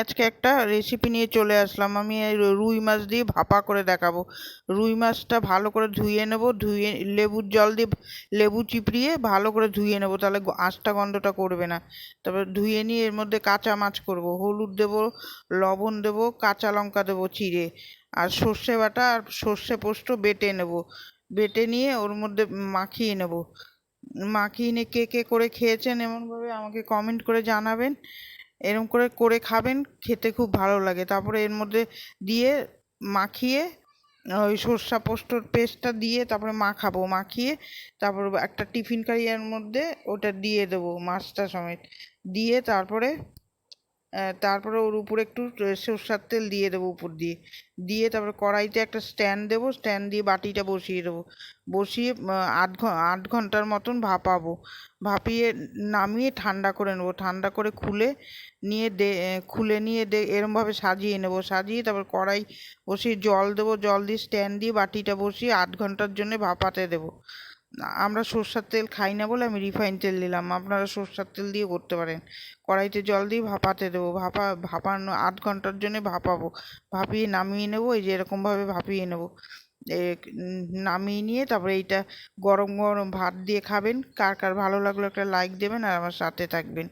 আজকে একটা রেসিপি নিয়ে চলে আসলাম। আমি রুই মাছ দিয়ে ভাপা করে দেখাবো। রুই মাছটা ভালো করে ধুয়ে নেব, ধুয়ে, লেবুর জল দিয়ে লেবু চিপড়িয়ে ভালো করে ধুয়ে নেব। তাহলে আঁশটা গন্ধটা করবে না। তারপর ধুয়ে নিয়ে এর মধ্যে কাঁচা মাছ করব। হলুদ দেব, লবণ দেব, কাঁচা লঙ্কা দেবো চিড়ে। আর সর্ষে বাটা আর সর্ষে পোস্ত বেটে নেব। বেটে নিয়ে ওর মধ্যে মাখিয়ে নেব। মাখিয়ে নিয়ে কে কে করে খেয়েছেন এমনভাবে আমাকে কমেন্ট করে জানাবেন। এরম করে করে খাবেন, খেতে খুব ভালো লাগে। তারপরে এর মধ্যে দিয়ে মাখিয়ে, ওই সর্ষা পোস্তর পেস্টটা দিয়ে তারপরে মাখাবো। মাখিয়ে তারপর একটা টিফিন কারিয়ার মধ্যে ওটা দিয়ে দেবো মাছটা সমেত। দিয়ে তারপরে তারপরে ওর উপরে একটু সর্ষার তেল দিয়ে দেবো উপর দিয়ে। দিয়ে তারপরে কড়াইতে একটা স্ট্যান্ড দেবো স্ট্যান্ড দিয়ে বাটিটা বসিয়ে দেবো। বসিয়ে আট আধ ঘণ্টার মতন ভাপাবো। ভাপিয়ে নামিয়ে ঠান্ডা করে নেব। ঠান্ডা করে খুলে নিয়ে দে খুলে নিয়ে দে, এরমভাবে সাজিয়ে নেব। সাজিয়ে তারপর কড়াই বসিয়ে জল দেবো। জল দিয়ে স্ট্যান্ড দিয়ে বাটিটা বসিয়ে আট ঘণ্টার জন্য ভাপাতে দেবো। আমরা সর্ষার তেল খাই না বলে আমি রিফাইন তেল দিলাম আপনারা সর্ষার তেল দিয়ে করতে পারেন। কড়াইতে জল দিয়ে ভাপাতে দেবো। ভাপা, ভাপানো আধ ঘণ্টার জন্য ভাপাবো। ভাপিয়ে নামিয়ে নেব, এই যে এরকমভাবে ভাপিয়ে নেব। নামিয়ে নিয়ে তারপরে এইটা গরম গরম ভাত দিয়ে খাবেন। কার কার ভালো লাগল একটা লাইক দেবেন আর আমার সাথে থাকবেন।